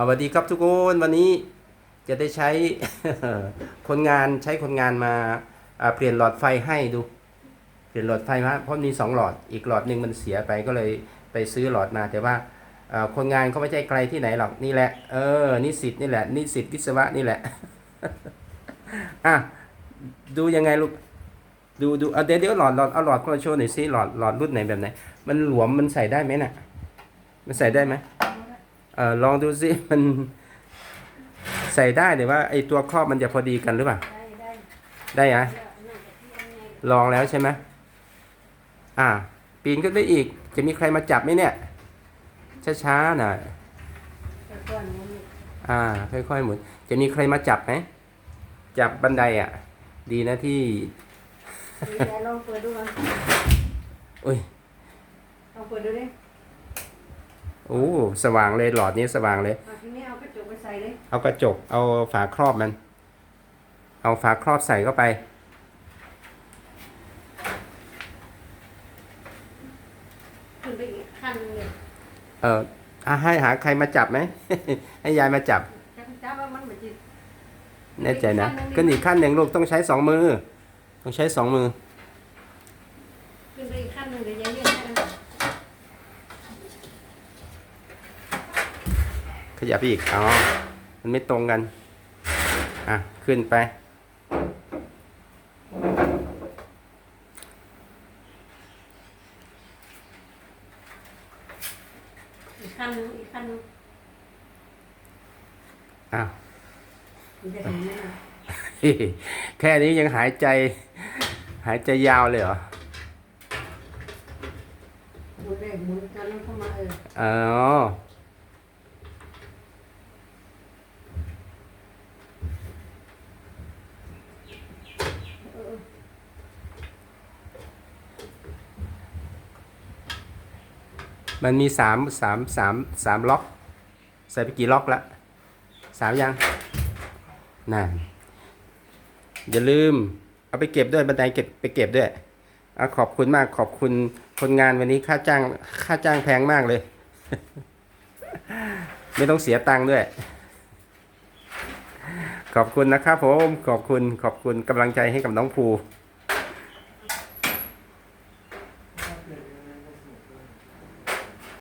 อาสวัสดีครับทุกคนวันนี้จะได้ใช้คนงานใช้คนงานมาเปลี่ยนหลอดไฟให้ดู เปลี่ยนหลอดไฟมาเพราะมีสองหลอดอีกหลอดหนึ่งมันเสียไปก็เลยไปซื้อหลอดมาแต่ว่าคนงานเขาไม่ใช่ไกลที่ไหนหรอกนี่แหละเออนิสิตนี่แหละนิสิตวิศวะนี่แหละอะดูยังไงลูกดูดูเอาเดี๋ยวเดี๋ยวหลอดหลอดเอาหลอดมาโชว์หน่อยสิหลอดหลอดรุ่นไหนแบบไหน มันหลวมมันใส่ได้ไหมน่ะ มันใส่ได้ไหม ออลองดูสิมันใส่ได้หรือว่าไอตัวครอบมันจะพอดีกันหรือเปล่า ได้ได้ได้อะเดี๋ยวน่าจะพี่ยังไงลองแล้วใช่ไหมอ่า ปีนขึ้นไปอีก จะมีใครมาจับไหมเนี่ย ช้าๆหน่อยแต่ก่อนมันอ่า ค่อยๆหมุน จะมีใครมาจับไหม จับบันไดอะ ดีนะที่มีแต่ลองเปิดดูก่อนอุ้ยลองเปิดดูดิ โอ้สว่างเลยหลอดนี้สว่างเลย อะทีนี้เอากระจกไปใส่เลยเอากระจก เอาฝาครอบมัน เอาฝาครอบใส่เข้าไป ขึ้นไปอีกขั้นหนึงเลยเอออะให้หาใครมาจับไหม ให้ยายมาจับ จับจับว่ามันเหมือนจิแน่ใจนะขึ้นอีกขั้นหนึ่งลูกต้องใช้สองมือ ต้องใช้สองมือ ขึ้นไปอีกขั้นหนึงเดี๋ยวยังเรียกให้นะ ขยับอีกอ๋อมันไม่ตรงกัน อะ ขึ้นไป อีกขั้นหนึงอีกขั้นหนึงอ้าว มันจะเห็นไหมนะแค่นี้ยังหายใจ หายใจยาวเลยเหรอ หมุนเลยหมุนกันแล้วเข้ามาเออ อ๋อ เออ มันมีสามสามสามสามล็อก ใส่ไปกี่ล็อกละสามยังนั่นอย่าลืม เอาไปเก็บด้วยบันไดเก็บไปเก็บด้วยอขอบคุณมากขอบคุณคนงานวันนี้ค่าจ้างค่าจ้างแพงมากเลย ไม่ต้องเสียตังค์ด้วย ขอบคุณนะครับผมขอบคุณขอบคุณกำลังใจให้กับน้องภู